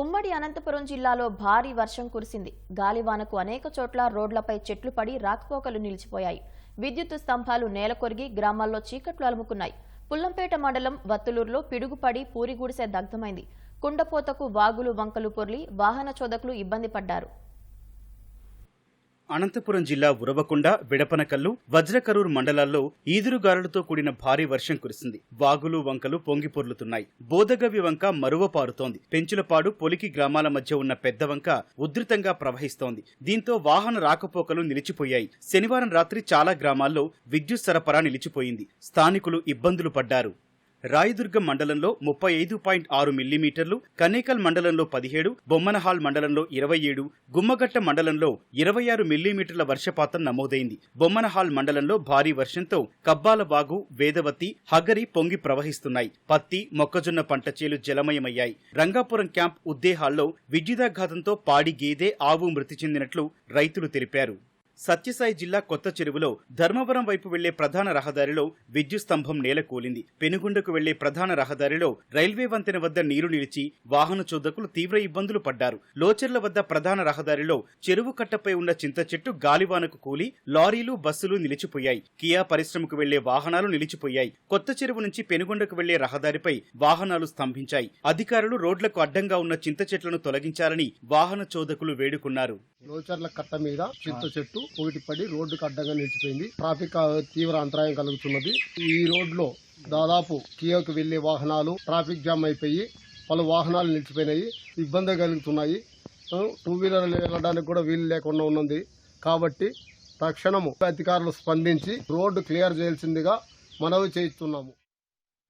ఉమ్మడి అనంతపురం జిల్లాలో భారీ వర్షం కురిసింది. గాలివానకు అనేక చోట్ల రోడ్లపై చెట్లు పడి రాకపోకలు నిలిచిపోయాయి. విద్యుత్ స్తంభాలు నేలకొరిగి గ్రామాల్లో చీకట్లు అలుముకున్నాయి. పుల్లంపేట మండలం వత్తులూరులో పిడుగుపడి పూరిగుడిసె దగ్ధమైంది. కుండపోతకు వాగులు వంకలు పొర్లి వాహన చోదకులు ఇబ్బంది పడ్డారు. అనంతపురం జిల్లా ఉరవకొండ విడపనకల్లు వజ్రకరూరు మండలాల్లో ఈదురుగాలులతో కూడిన భారీ వర్షం కురిసింది. వాగులు వంకలు పొంగిపొర్లుతున్నాయి. బోధగవి వంక మరువ పారుతోంది. పెంచులపాడు పొలికి గ్రామాల మధ్య ఉన్న పెద్ద వంక ఉధృతంగా ప్రవహిస్తోంది. దీంతో వాహన రాకపోకలు నిలిచిపోయాయి. శనివారం రాత్రి చాలా గ్రామాల్లో విద్యుత్ సరఫరా నిలిచిపోయింది. స్థానికులు ఇబ్బందులు పడ్డారు. రాయదుర్గం మండలంలో ముప్పై ఐదు పాయింట్ ఆరు మిల్లీమీటర్లు కనేకల్ మండలంలో పదిహేడు బొమ్మనహాల్ మండలంలో ఇరవై ఏడు గుమ్మగట్ట మండలంలో ఇరవై ఆరు మిల్లీమీటర్ల వర్షపాతం నమోదైంది. బొమ్మనహాల్ మండలంలో భారీ వర్షంతో కబ్బాలవాగు వేదవతి హగరి పొంగి ప్రవహిస్తున్నాయి. పత్తి మొక్కజొన్న పంట చేలు జలమయమయ్యాయి. రంగాపురం క్యాంప్ ఉద్దేహాల్లో విద్యుదాఘాతంతో పాడి గేదె ఆవు మృతి చెందినట్లు రైతులు తెలిపారు. సత్యసాయి జిల్లా కొత్త చెరువులో ధర్మవరం వైపు వెళ్ళే ప్రధాన రహదారిలో విద్యుత్ స్తంభం నేలకూలింది పెనుగుండకు వెళ్ళే ప్రధాన రహదారిలో రైల్వే వంతెన వద్ద నీరు నిలిచి వాహన చోదకులు తీవ్ర ఇబ్బందులు పడ్డారు. లోచెర్ల వద్ద ప్రధాన రహదారిలో చెరువు కట్టపై ఉన్న చింత చెట్టు గాలివానకు కూలి లారీలు బస్సులు నిలిచిపోయాయి. కియా పరిశ్రమకు వెళ్ళే వాహనాలు నిలిచిపోయాయి. కొత్త చెరువు నుంచి పెనుగొండకు వెళ్ళే రహదారిపై వాహనాలు స్తంభించాయి. అధికారులు రోడ్లకు అడ్డంగా ఉన్న చింత చెట్లను తొలగించాలని వాహన చోదకులు వేడుకున్నారు. లోచర్ల కట్ట మీద చింత చెట్టు ఒకటి పడి రోడ్డుకు అడ్డంగా నిలిచిపోయింది. ట్రాఫిక్ తీవ్ర అంతరాయం కలుగుతున్నది. ఈ రోడ్లో దాదాపు కియోకి వెళ్ళే వాహనాలు ట్రాఫిక్ జామ్ అయిపోయి పలు వాహనాలు నిలిచిపోయినాయి. ఇబ్బంది కలుగుతున్నాయి. టూ వీలర్ వెళ్ళడానికి కూడా వీలు లేకుండా ఉన్నది. కాబట్టి తక్షణము అధికారులు స్పందించి రోడ్డు క్లియర్ చేయాల్సిందిగా మనవి చేయిస్తున్నాము